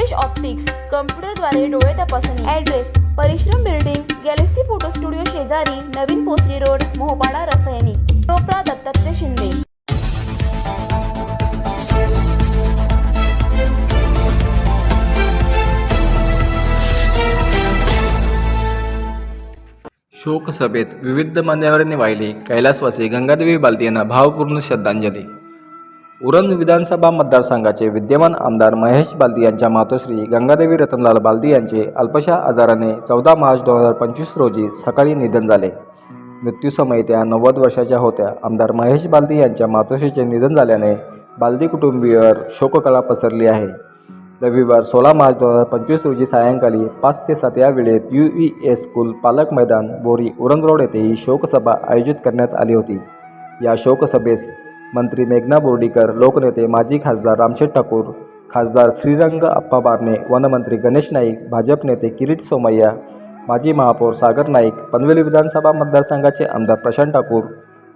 Rupesh optics कम्प्युटरद्वारे डोळे तपासणी. Address परिश्रम बिल्डिंग गॅलेक्सी फोटो स्टुडिओ शेजारी नवीन पोसरी रोड मोहपाडा रसायनी. टोपरा दत्तात्रय शिंदे. शोकसभेत विविध मान्यवरांनी वाहिली कैलासवासी गंगादेवी बालदी यांना भावपूर्ण श्रद्धांजली. उरण विधानसभा मतदारसंघाचे विद्यमान आमदार महेश बालदी यांच्या मातोश्री गंगादेवी रतनलाल बालदी यांचे अल्पशा आजाराने चौदा मार्च दोन हजार पंचवीस रोजी सकाळी निधन झाले. मृत्यूसमयी त्या नव्वद वर्षाच्या होत्या. आमदार महेश बालदी यांच्या मातोश्रीचे निधन झाल्याने बालदी कुटुंबीवर शोककळा पसरली आहे. रविवार सोळा मार्च दोन हजार पंचवीस रोजी सायंकाळी पाच ते सात या वेळेत यू ई एस स्कूल पालक मैदान बोरी उरण रोड येथे ही शोकसभा आयोजित करण्यात आली होती. या शोकसभेस मंत्री मेघना बोर्डीकर लोकनेते माजी खासदार रामशेठ ठाकूर खासदार श्रीरंग अप्पा बारणे वनमंत्री गणेश नाईक भाजप नेते किरीट सोमय्या माजी महापौर सागर नाईक पनवेली विधानसभा मतदारसंघाचे आमदार प्रशांत ठाकूर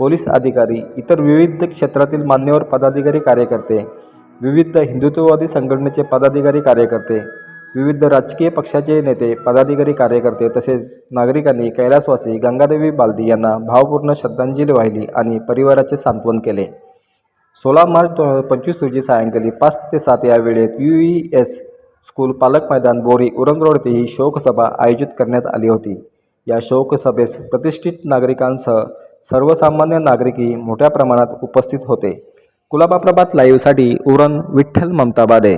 पोलीस अधिकारी इतर विविध क्षेत्रातील मान्यवर पदाधिकारी कार्यकर्ते विविध हिंदुत्ववादी संघटनेचे पदाधिकारी कार्यकर्ते विविध राजकीय पक्षाचे नेते पदाधिकारी कार्यकर्ते तसेच नागरिकांनी कैलासवासी गंगादेवी बालदी यांना भावपूर्ण श्रद्धांजली वाहिली आणि परिवाराचे सांत्वन केले. सोळा मार्च दोन हजार पंचवीस रोजी सायंकाळी पाच ते सात या वेळेत यू ई एस स्कूल पालक मैदान बोरी उरंग रोड येथे ही शोकसभा आयोजित करण्यात आली होती. या शोकसभेस प्रतिष्ठित नागरिकांसह सर्वसामान्य नागरिकही मोठ्या प्रमाणात उपस्थित होते. कुलाबा प्रभात लाईव्हसाठी उरण विठ्ठल ममताबादे